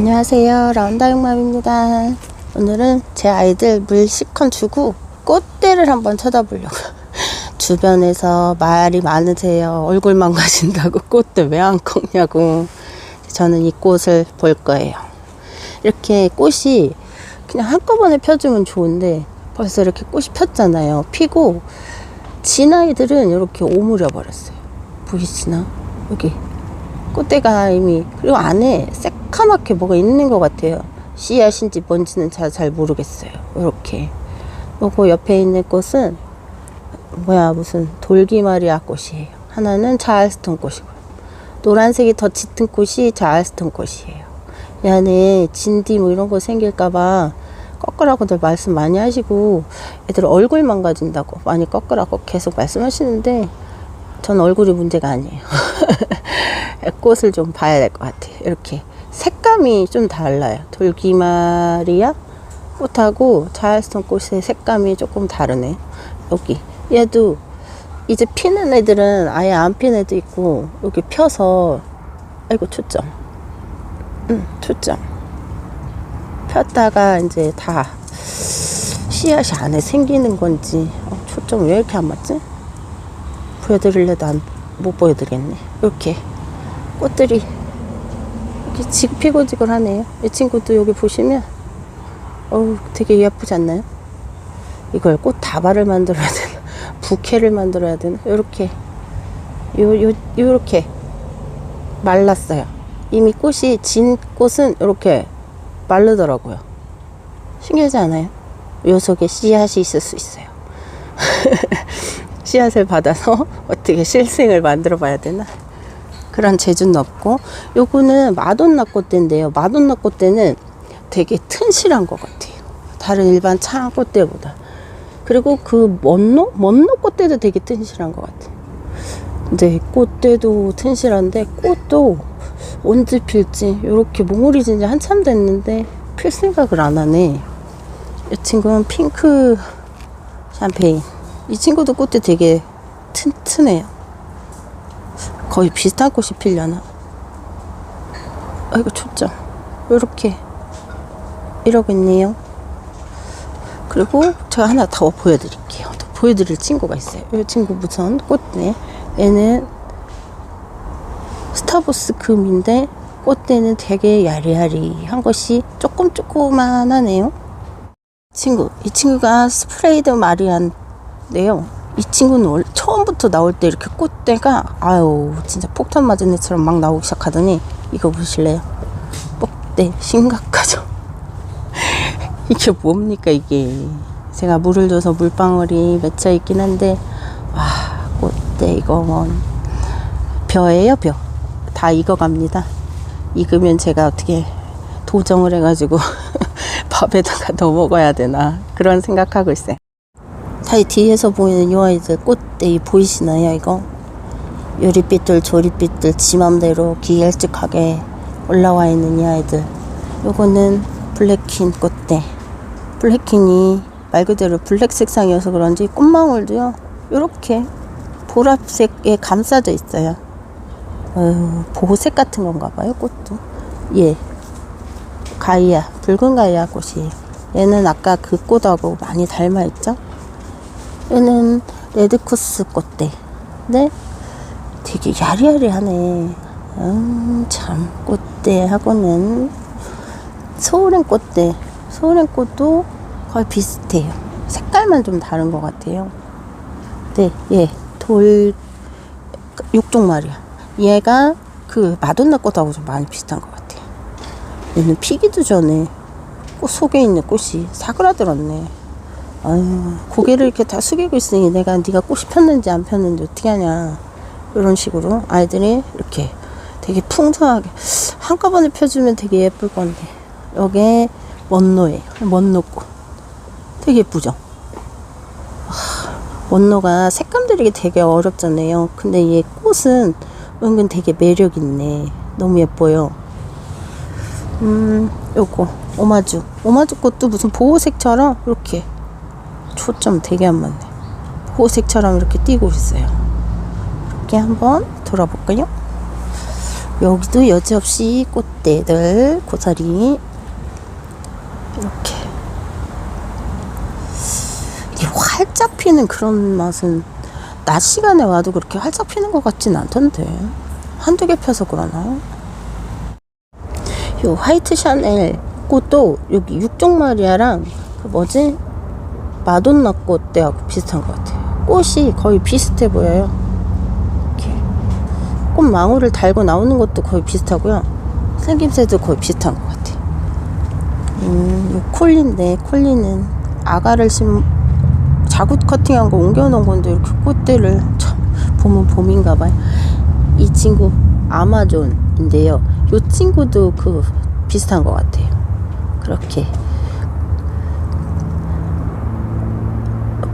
안녕하세요. 라운다육맘입니다. 오늘은 제 아이들 물 시컨 주고 꽃대를 한번 쳐다보려고. 주변에서 말이 많으세요. 얼굴만 가신다고 꽃대 왜 안 꺾냐고. 저는 이 꽃을 볼 거예요. 이렇게 꽃이 그냥 한꺼번에 펴주면 좋은데 벌써 이렇게 꽃이 폈잖아요. 피고 진 아이들은 이렇게 오므려 버렸어요. 보이시나? 여기 꽃대가 이미 그리고 안에 새카맣게 뭐가 있는 것 같아요. 씨앗인지 뭔지는 잘, 잘 모르겠어요. 이렇게 요거 옆에 있는 꽃은 뭐야 무슨 돌기마리아 꽃이에요. 하나는 자알스톤 꽃이고 노란색이 더 짙은 꽃이 자알스톤 꽃이에요. 이 안에 진디 뭐 이런 거 생길까봐 꺾으라고들 말씀 많이 하시고 애들 얼굴 망가진다고 많이 꺾으라고 계속 말씀하시는데 전 얼굴이 문제가 아니에요. 꽃을 좀 봐야 될 것 같아요. 이렇게 색감이 좀 달라요. 돌기마리아 꽃하고 자알스톤 꽃의 색감이 조금 다르네. 여기 얘도 이제 피는 애들은 아예 안 피는 애도 있고 여기 펴서 아이고 초점. 응, 초점. 폈다가 이제 다 씨앗이 안에 생기는 건지 어, 초점 왜 이렇게 안 맞지? 보여드리려도 안, 못 보여드리겠네. 이렇게 꽃들이 이렇게 지글피고지글하네요. 이 친구도 여기 보시면 어우 되게 예쁘지 않나요? 이걸 꽃 다발을 만들어야 되나? 부케를 만들어야 되나? 요렇게 요, 요, 요렇게 말랐어요. 이미 꽃이 진 꽃은 이렇게 마르더라고요. 신기하지 않아요? 요 속에 씨앗이 있을 수 있어요. 씨앗을 받아서 어떻게 실생을 만들어 봐야 되나? 그런 재주는 없고 요거는 마돈나 꽃대인데요. 마돈나 꽃대는 되게 튼실한 것 같아요. 다른 일반 차 꽃대보다. 그리고 그 먼노? 먼노 꽃대도 되게 튼실한 것 같아요. 네, 꽃대도 튼실한데 꽃도 언제 필지 이렇게 몽울이 진지 한참 됐는데 필 생각을 안 하네. 이 친구는 핑크 샴페인. 이 친구도 꽃이 되게 튼튼해요. 거의 비슷한 꽃이 필려나? 아이고 초점. 이렇게 이러고 있네요. 그리고 제가 하나 더 보여드릴게요. 더 보여드릴 친구가 있어요. 이 친구 무슨 꽃네. 얘는 스타보스 금인데 꽃대는 되게 야리야리한 것이 조금 조그만하네요. 친구, 이 친구가 스프레이드 마리안 데요. 이 친구는 원 처음부터 나올 때 이렇게 꽃대가 아유 진짜 폭탄 맞은 애처럼 막 나오기 시작하더니 이거 보실래요? 꽃대 심각하죠. 이게 뭡니까 이게? 제가 물을 줘서 물방울이 맺혀 있긴 한데 와 꽃대 이거 뭐 벼예요 벼. 다 익어갑니다. 익으면 제가 어떻게 도정을 해가지고 밥에다가 넣어 먹어야 되나 그런 생각하고 있어요. 다이 뒤에서 보이는 이 아이들 꽃대 보이시나요 이거? 요리빛들 조리빛들 지 맘대로 기일찍하게 올라와 있는 이 아이들. 요거는 블랙퀸 꽃대. 블랙퀸이 말 그대로 블랙 색상이어서 그런지 꽃망울도요 요렇게 보라색에 감싸져 있어요. 어휴, 보호색 같은 건가 봐요 꽃도. 예. 가이아 붉은 가이아 꽃이에요. 얘는 아까 그 꽃하고 많이 닮아 있죠 얘는 레드쿠스 꽃대. 네? 되게 야리야리하네. 음, 참 꽃대하고는 소울행 꽃대. 소울행 꽃도 거의 비슷해요. 색깔만 좀 다른 것 같아요. 네, 예, 돌 육종 말이야. 얘가 그 마돈나 꽃하고 좀 많이 비슷한 것 같아요. 얘는 피기도 전에 꽃 속에 있는 꽃이 사그라들었네. 아유, 고개를 이렇게 다 숙이고 있으니 내가 네가 꽃이 폈는지 안 폈는지 어떻게 하냐. 이런 식으로 아이들이 이렇게 되게 풍성하게 한꺼번에 펴주면 되게 예쁠 건데 여기에 먼노예요. 먼노꽃. 되게 예쁘죠? 원노가 색감들이 되게 어렵잖아요. 근데 얘 꽃은 은근 되게 매력 있네. 너무 예뻐요. 음, 요거 오마주. 오마주 꽃도 무슨 보호색처럼 이렇게 초점 되게 안 맞네. 보호색처럼 이렇게 띄고 있어요. 이렇게 한번 돌아볼까요? 여기도 여지없이 꽃대들 고사리 이렇게 활짝 피는 그런 맛은 낮 시간에 와도 그렇게 활짝 피는 것 같진 않던데 한두 개 펴서 그러나 요 화이트 샤넬 꽃도 여기 육종마리아랑 그 뭐지 마돈나 꽃대하고 비슷한 것 같아요 꽃이 거의 비슷해 보여요 이렇게 꽃망울을 달고 나오는 것도 거의 비슷하고요 생김새도 거의 비슷한 것 같아요 음, 요 콜리인데 콜리는 아가를 심 자구 커팅한 거 옮겨놓은 건데 이렇게 꽃대를 참 봄은 봄인가 봐요. 이 친구 아마존인데요. 이 친구도 그 비슷한 것 같아요. 그렇게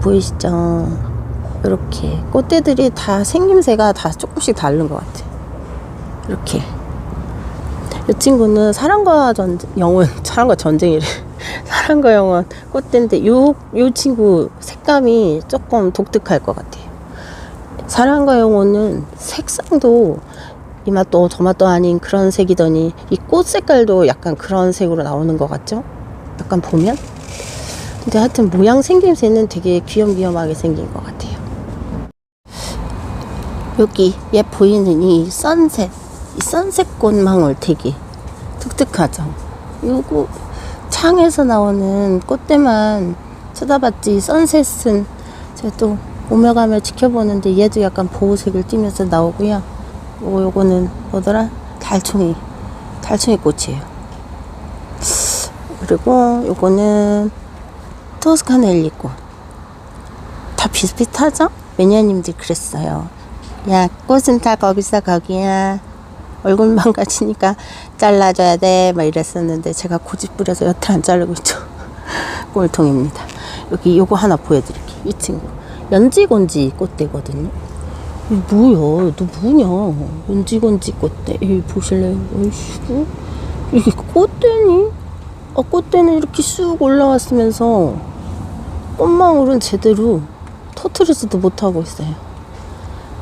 보이시죠? 이렇게. 꽃대들이 다 생김새가 다 조금씩 다른 것 같아요. 이렇게. 이 친구는 사랑과 전 영혼 사랑과 전쟁이래. 사랑과 영혼 꽃대인데 요, 요 친구 색감이 조금 독특할 것 같아요. 사랑과 영혼은 색상도 이 맛도 저 맛도 아닌 그런 색이더니 이 꽃 색깔도 약간 그런 색으로 나오는 것 같죠? 약간 보면 근데 하여튼 모양 생김새는 되게 귀염귀염하게 생긴 것 같아요 여기 얘 보이는 이 선셋 이 선셋 꽃망울 되게 독특하죠. 요거 창에서 나오는 꽃대만 쳐다봤지 선셋은 제가 또 오며 가며 지켜보는데 얘도 약간 보호색을 띠면서 나오고요. 요거 요거는 뭐더라? 달총이 달총이 꽃이에요. 그리고 요거는 토스카넬리 꽃. 다 비슷비슷하죠? 매니아님들 그랬어요. 야, 꽃은 다 거기서 거기야. 얼굴 망가지니까 잘라줘야 돼. 막 이랬었는데 제가 고집 부려서 여태 안 자르고 있죠. 꼴통입니다. 여기 요거 하나 보여드릴게요. 이 친구. 연지곤지 꽃대거든요. 이 뭐야? 너 뭐냐? 연지곤지 꽃대. 이 보실래요? 어이씨, 이게 꽃대니? 아, 꽃대는 이렇게 쑥 올라왔으면서 꽃망울은 제대로 터트리지도 못하고 있어요.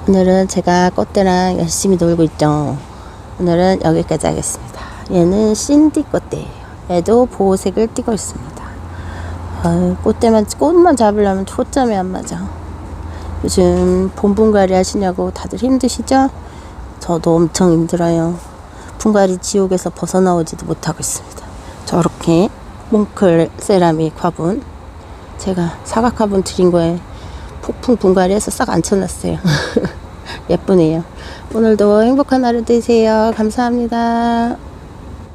오늘은 제가 꽃대랑 열심히 놀고 있죠. 오늘은 여기까지 하겠습니다. 얘는 신디 꽃대예요. 얘도 보호색을 띠고 있습니다. 아유, 꽃대만 꽃만 잡으려면 초점이 안 맞아. 요즘 봄분갈이 하시냐고 다들 힘드시죠? 저도 엄청 힘들어요. 분갈이 지옥에서 벗어나오지도 못하고 있습니다. 저렇게 몽클 세라믹 화분 제가 사각 화분 드린 거에 폭풍 분갈이해서 싹 앉혀놨어요. 예쁘네요. 오늘도 행복한 하루 되세요. 감사합니다.